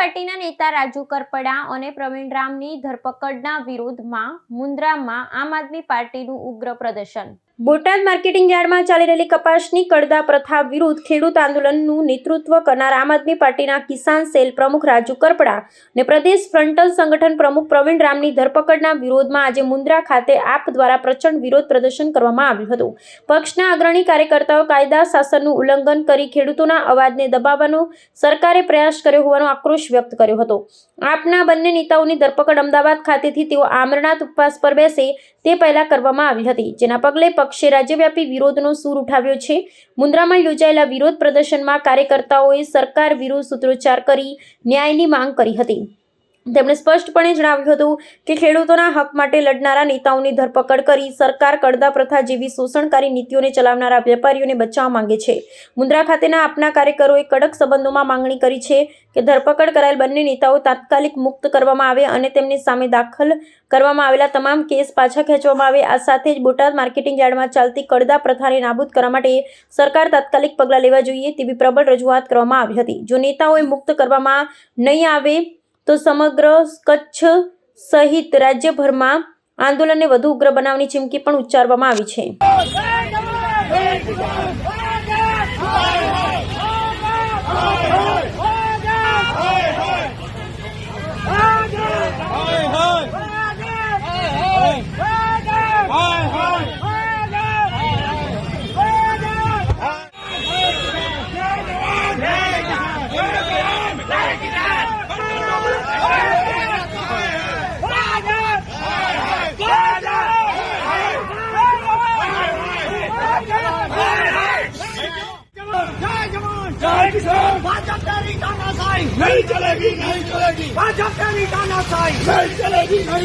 પાર્ટીના નેતા રાજુ કરપડા અને પ્રવીણ રામની ધરપકડના વિરોધમાં મુન્દ્રામાં આમ આદમી પાર્ટીનું ઉગ્ર પ્રદર્શન. બોટાદ માર્કેટિંગ યાર્ડમાં ચાલી રહેલી કપાસની કડદા પ્રથા વિરુદ્ધ ખેડૂત આંદોલનનું નેતૃત્વ કરનાર આમ આદમી પાર્ટીના કિસાન સેલ પ્રમુખ રાજુ કરપડા અને પ્રદેશ ફ્રન્ટલ સંગઠન પ્રમુખ પ્રવીણ રામની ધરપકડના વિરોધમાં આજે મુન્દ્રા ખાતે આપ દ્વારા પ્રચંડ વિરોધ પ્રદર્શન કરવામાં આવ્યું હતું. પક્ષના અગ્રણી કાર્યકર્તાઓ કાયદા શાસનનું ઉલ્લંઘન કરી ખેડૂતોના અવાજને દબાવવાનો સરકારે પ્રયાસ કર્યો હોવાનો આક્રોશ વ્યક્ત કર્યો હતો. આપના બંને નેતાઓની ધરપકડ અમદાવાદ ખાતેથી તેઓ આમરણાથ ઉપવાસ પર બેસે તે પહેલા કરવામાં આવી હતી, જેના પગલે પક્ષે રાજ્યવ્યાપી વિરોધનો સૂર ઉઠાવ્યો છે. મુન્દ્રામાં યોજાયેલા વિરોધ પ્રદર્શનમાં કાર્યકર્તાઓએ સરકાર વિરુદ્ધ સૂત્રોચ્ચાર કરી ન્યાયની માંગ કરી હતી. તેમણે સ્પષ્ટપણે જણાવ્યું હતું કે ખેડૂતોના હક માટે લડનારા નેતાઓની ધરપકડ કરી સરકાર કડદા પ્રથા જેવી શોષણકારી નીતિઓને ચલાવનારા વેપારીઓને બચાવવા માંગે છે. મુન્દ્રા ખાતેના આપના કાર્યકરોએ કડક સંબંધોમાં માંગણી કરી છે કે ધરપકડ કરાયેલ બંને નેતાઓ તાત્કાલિક મુક્ત કરવામાં આવે અને તેમની સામે દાખલ કરવામાં આવેલા તમામ કેસ પાછા ખેંચવામાં આવે. આ સાથે જ બોટાદ માર્કેટિંગ યાર્ડમાં ચાલતી કડદા પ્રથાને નાબૂદ કરવા માટે સરકાર તાત્કાલિક પગલાં લેવા જોઈએ તેવી પ્રબળ રજૂઆત કરવામાં આવી હતી. જો નેતાઓએ મુક્ત કરવામાં નહીં આવે તો સમગ્ર કચ્છ સહિત રાજ્યભરમાં આંદોલનને વધુ ઉગ્ર બનાવવાની ચીમકી પણ ઉચ્ચારવામાં આવી છે. जय किसान भाजप तेरी तानाशाही नहीं चलेगी नहीं चलेगी भाजप तेरी तानाशाही नहीं चलेगी नहीं